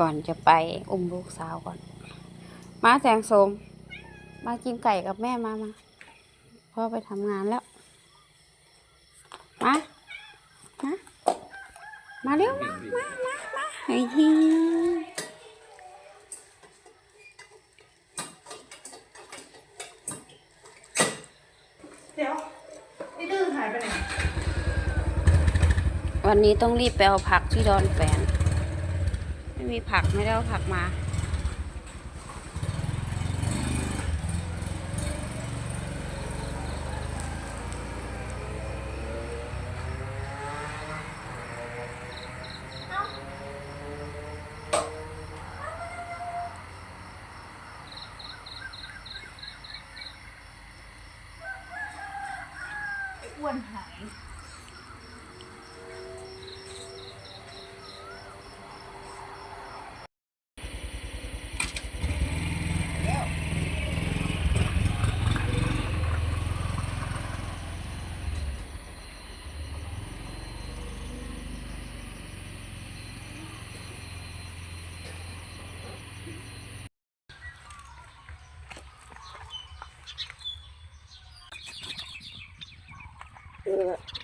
ก่อนจะไปอุ้มลูกสาวก่อน มาแสงโสม มากินไก่กับแม่มามาพ่อไปทำงานแล้ว มา มา มาเร็ว มา มา มา มาไอ้ฮีเดี๋ยวไอ้ดื้อหายไปไหนวันนี้ต้องรีบไปเอาผักที่ดอนแฝนไม่มีผักไม่ได้เอาผักมา อัน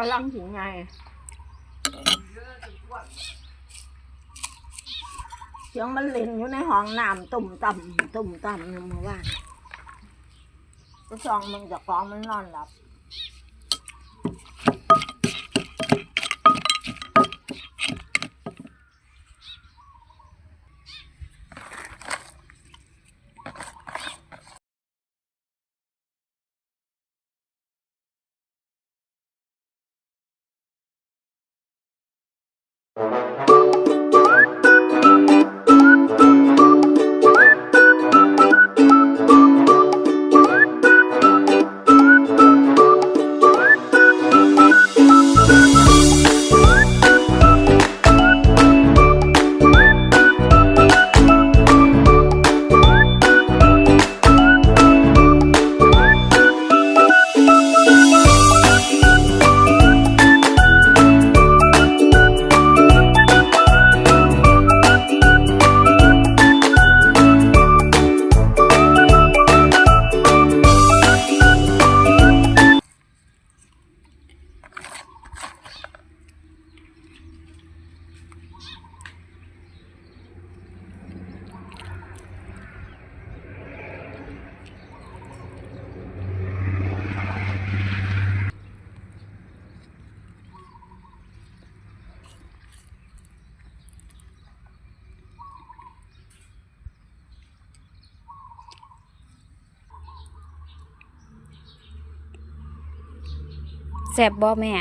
กำลังถึงไง เสียงมันเล่นอยู่ในห้องน้ำตุ่มต่ำตุ่มต่ำอยู่เมื่อวานก็ซองมึงจะฟ้องมันนอนหลับ ซ่บบ่แม่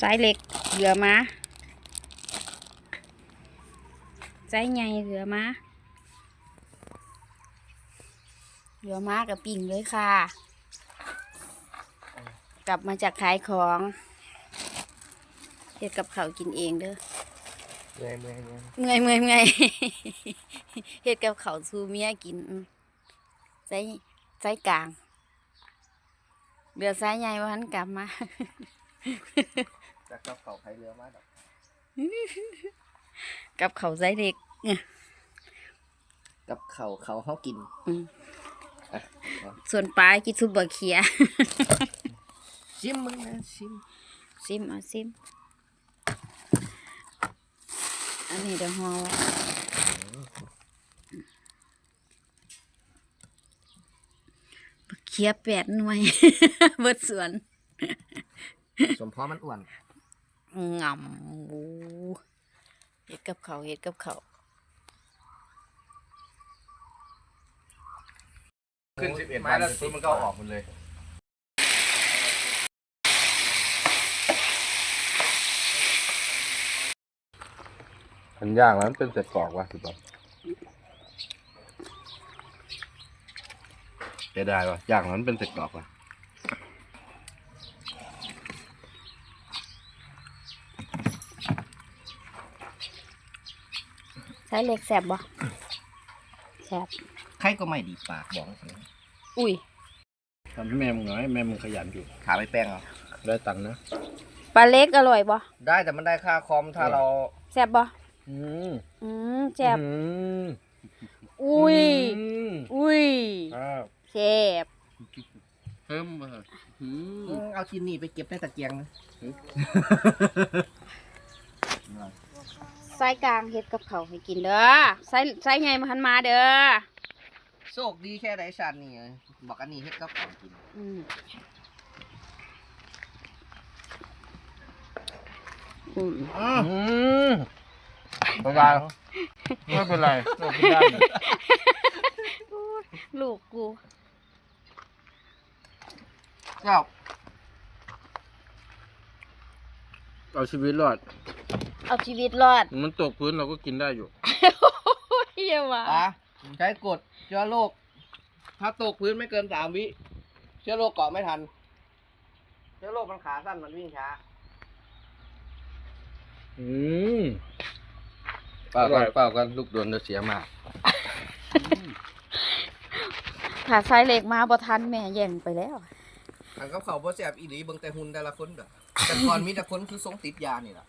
สายเหล็กเหลือมาสายใหญ่เหลือมา เหลือมากับปิ่งเลยค่ะ กลับมาจากขายของเฮ็ดกับข้าวกินเองเด้อเมื่อยเมื่อยเมื่อยเมื่อยเมื่อยเมื่อยเฮ็ดกับข้าวสู่เมียกินอืมใส่ใส่กลางเดือดสายใหญ่ว่าหันกลับมาจากกับเขาไผเรือมาดอกกับเขาวใส่เด็ก กับเขาเขาเฮากิน อืมอะ ส่วนปลากินซุปบะเขียชิมมึงนะชิมซิมเอาซิม อันนี้เดี๋ยวห่อไว้บะเขียแปดหน่วย เบิดสวนสมพอมันอ้วนงำบูเฮ็ดกับเขาวเฮ็ดกับเขา ขึ้นสิบเอ็ดวันปุ๊บมันก็ออกหมดเลย มันย่างแล้วมันเป็นเศษกรอกวะสิบอกจะได้วะย่างแล้วมันเป็นเศษกรอกวะใช้เหล็กแสบบ่แสบใค รก็ไม่ดีปากบอกสิอุ้ยทำให้แม่มึงหน่อยแม่มึงขยันอยู่ ขาไปแป้งเอาได้ตังค์นะปลาเล็กอร่อยบ่ได้แต่มันได้ค่าคอมถ้าเราแสบบ่อืมอืมแสบอืมอุ้ยอืมอุ้ยครับแสบเพิ่มมาอืมอืมเอาชิ้นนี้ไปเก็บในตะเกียงนะไส้กลางเฮ็ดกับเขาวให้กินเด้อไส้ไส้ไงมาหันมาเด้อ โชคดีแค่ไหนชันนี่บอกอันนี้ให้กับของกินอืมอืมอืมไม่เป็นไรไม่เป็นไรเรากินได้อยู่ลูกกูเจ้าเอาชีวิตรอด เอาชีวิตรอด มันตกพื้นเราก็กินได้อยู่เฮียว่ะ อะใช้กด เชื้อโรคถ้าตกพื้นไม่เกินสามวิ เชื้อโรคเกาะไม่ทัน เชื้อโรคมันขาสั้นมันวิ่งช้า อืมเปล่ากันเปล่ากันลูกโดนจะเสียมาก ถ้าสายเหล็กมาบ่ทันแม่แย่งไปแล้วอันกับเขาวบ่แซ่บอีหลีเบิ่งแต่หุ่นแต่ละคนเด้อแต่ก่อนมีแต่คนคือทรงติดยานี่ล่ะ